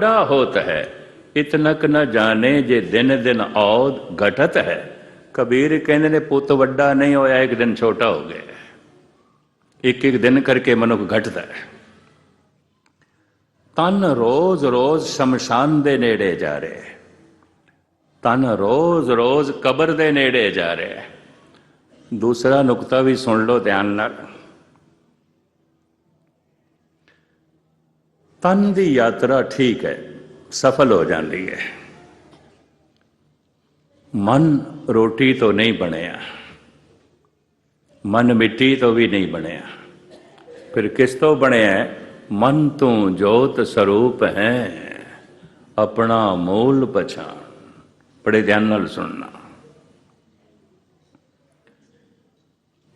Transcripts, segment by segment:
ਬੜਾ ਹੋਤ ਹੈ। ਇਤਨਕ ਨ ਜਾਣੇ ਜੇ ਦਿਨ ਦਿਨ ਔਦ ਘਟਤ ਹੈ। ਕਬੀਰ ਕਹਿੰਦੇ ਨੇ, ਪੁੱਤ ਵੱਡਾ ਨਹੀਂ ਹੋਇਆ, ਇੱਕ ਦਿਨ ਛੋਟਾ ਹੋ ਗਿਆ। ਇੱਕ ਇੱਕ ਦਿਨ ਕਰਕੇ ਮਨੁੱਖ ਘਟਦਾ ਹੈ। ਤਨ ਰੋਜ਼ ਰੋਜ਼ ਸ਼ਮਸ਼ਾਨ ਦੇ ਨੇੜੇ ਜਾ ਰਿਹਾ ਹੈ। ਤਨ ਰੋਜ਼ ਰੋਜ਼ ਕਬਰ ਦੇ ਨੇੜੇ ਜਾ ਰਿਹਾ ਹੈ। ਦੂਸਰਾ ਨੁਕਤਾ ਵੀ ਸੁਣ ਲਓ ਧਿਆਨ ਨਾਲ। ਤਨ ਦੀ ਯਾਤਰਾ ਠੀਕ ਹੈ, ਸਫਲ ਹੋ ਜਾਂਦੀ ਹੈ। ਮਨ ਰੋਟੀ ਤੋਂ ਨਹੀਂ ਬਣਿਆ, ਮਨ ਮਿੱਟੀ ਤੋਂ ਵੀ ਨਹੀਂ ਬਣਿਆ। ਫਿਰ ਕਿਸ ਤੋਂ ਬਣਿਆ? ਮਨ ਤੋਂ ਜੋਤ ਸਰੂਪ ਹੈ, ਆਪਣਾ ਮੂਲ ਪਛਾਣ। ਬੜੇ ਧਿਆਨ ਨਾਲ ਸੁਣਨਾ।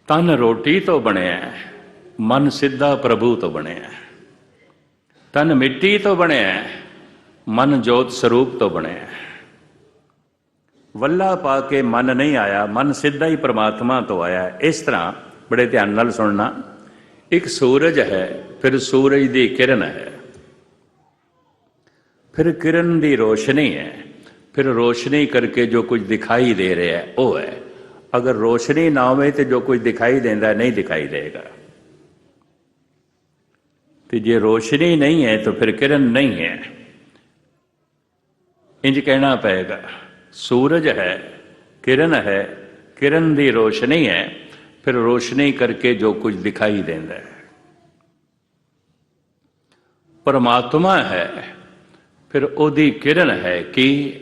ਤਨ ਰੋਟੀ ਤੋਂ ਬਣਿਆ, ਮਨ ਸਿੱਧਾ ਪ੍ਰਭੂ ਤੋਂ ਬਣਿਆ। ਹੈ। ਤਨ ਮਿੱਟੀ ਤੋਂ ਬਣਿਆ ਹੈ, ਮਨ ਜੋਤ ਸਰੂਪ ਤੋਂ ਬਣਿਆ ਹੈ। ਵੱਲਾ ਪਾ ਕੇ ਮਨ ਨਹੀਂ ਆਇਆ ਮਨ ਸਿੱਧਾ ਹੀ ਪ੍ਰਮਾਤਮਾ ਤੋਂ ਆਇਆ ਹੈ। ਇਸ ਤਰ੍ਹਾਂ ਬੜੇ ਧਿਆਨ ਨਾਲ ਸੁਣਨਾ ਇੱਕ ਸੂਰਜ ਹੈ ਫਿਰ ਸੂਰਜ ਦੀ ਕਿਰਨ ਹੈ ਫਿਰ ਕਿਰਨ ਦੀ ਰੋਸ਼ਨੀ ਹੈ ਫਿਰ ਰੋਸ਼ਨੀ ਕਰਕੇ ਜੋ ਕੁਝ ਦਿਖਾਈ ਦੇ ਰਿਹਾ ਹੈ ਉਹ ਹੈ ਅਗਰ ਰੋਸ਼ਨੀ ਨਾ ਹੋਵੇ ਤੇ ਜੋ ਕੁਝ ਦਿਖਾਈ ਦਿੰਦਾ ਹੈ, ਨਹੀਂ ਦਿਖਾਈ ਦੇਗਾ ਤੇ ਜੇ ਰੋਸ਼ਨੀ ਨਹੀਂ ਹੈ ਤਾਂ ਫਿਰ ਕਿਰਨ ਨਹੀਂ ਹੈ। ਇੰਜ ਕਹਿਣਾ ਪਏਗਾ, ਸੂਰਜ ਹੈ, ਕਿਰਨ ਹੈ, ਕਿਰਨ ਦੀ ਰੋਸ਼ਨੀ ਹੈ, ਫਿਰ ਰੋਸ਼ਨੀ ਕਰਕੇ ਜੋ ਕੁਝ ਦਿਖਾਈ ਦਿੰਦਾ ਹੈ। ਪਰਮਾਤਮਾ ਹੈ, ਫਿਰ ਉਹਦੀ ਕਿਰਨ ਹੈ ਕਿ?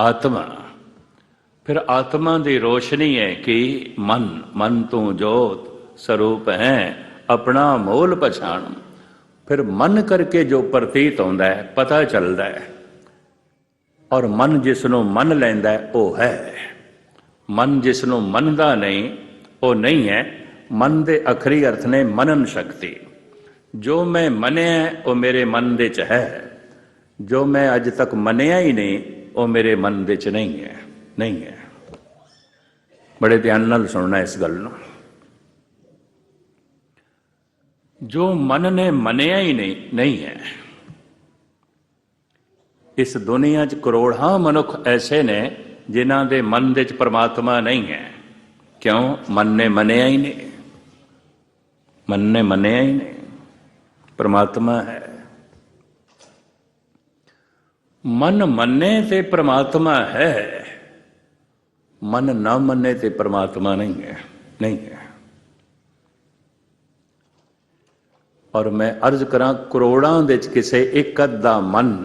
ਆਤਮਾ। ਫਿਰ ਆਤਮਾ ਦੀ ਰੋਸ਼ਨੀ ਹੈ ਕਿ? ਮਨ। ਮਨ ਤੋਂ ਜੋਤ ਸਰੂਪ ਹੈ, ਆਪਣਾ ਮੋਲ ਪਛਾਣ ਫਿਰ ਮਨ ਕਰਕੇ ਜੋ ਪ੍ਰਤੀਤ ਹੁੰਦਾ ਹੈ, ਪਤਾ ਚੱਲਦਾ ਹੈ। ਔਰ ਮਨ ਜਿਸ ਨੂੰ ਮੰਨ ਲੈਂਦਾ ਉਹ ਹੈ। ਮਨ ਜਿਸ ਨੂੰ ਮੰਨਦਾ ਨਹੀਂ, ਉਹ ਨਹੀਂ ਹੈ। ਮਨ ਦੇ ਅਖਰੀ ਅਰਥ ਨੇ ਮਨਨ ਸ਼ਕਤੀ। ਜੋ ਮੈਂ ਮੰਨਿਆ ਉਹ ਮੇਰੇ ਮਨ ਦੇ ਚ ਹੈ। ਜੋ ਮੈਂ ਅੱਜ ਤੱਕ ਮੰਨਿਆ ਹੀ ਨਹੀਂ, ਉਹ ਮੇਰੇ ਮਨ ਦੇ ਚ ਨਹੀਂ ਹੈ। ਨਹੀਂ ਹੈ। ਬੜੇ ਧਿਆਨ ਨਾਲ ਸੁਣਨਾ ਇਸ ਗੱਲ ਨੂੰ। ਜੋ ਮਨ ਨੇ ਮੰਨਿਆ ਹੀ ਨਹੀਂ ਨਹੀਂ ਹੈ। ਇਸ ਦੁਨੀਆ 'ਚ ਕਰੋੜਾਂ ਮਨੁੱਖ ਐਸੇ ਨੇ ਜਿਨ੍ਹਾਂ ਦੇ ਮਨ ਦੇ 'ਚ ਪ੍ਰਮਾਤਮਾ ਨਹੀਂ ਹੈ। ਕਿਉਂ? ਮਨ ਨੇ ਮੰਨਿਆ ਹੀ ਨਹੀਂ। ਮਨ ਨੇ ਮੰਨਿਆ ਹੀ ਨਹੀਂ। ਪਰਮਾਤਮਾ ਹੈ। ਮਨ ਮੰਨੇ ਤੇ ਪਰਮਾਤਮਾ ਹੈ। ਮਨ ਨਾ ਮੰਨੇ ਤੇ ਪਰਮਾਤਮਾ ਨਹੀਂ ਹੈ। ਨਹੀਂ ਹੈ। ਔਰ ਮੈਂ ਅਰਜ਼ ਕਰਾਂ ਕਰੋੜਾਂ ਵਿੱਚ ਕਿਸੇ ਇੱਕ ਅੱਧ ਦਾ ਮਨ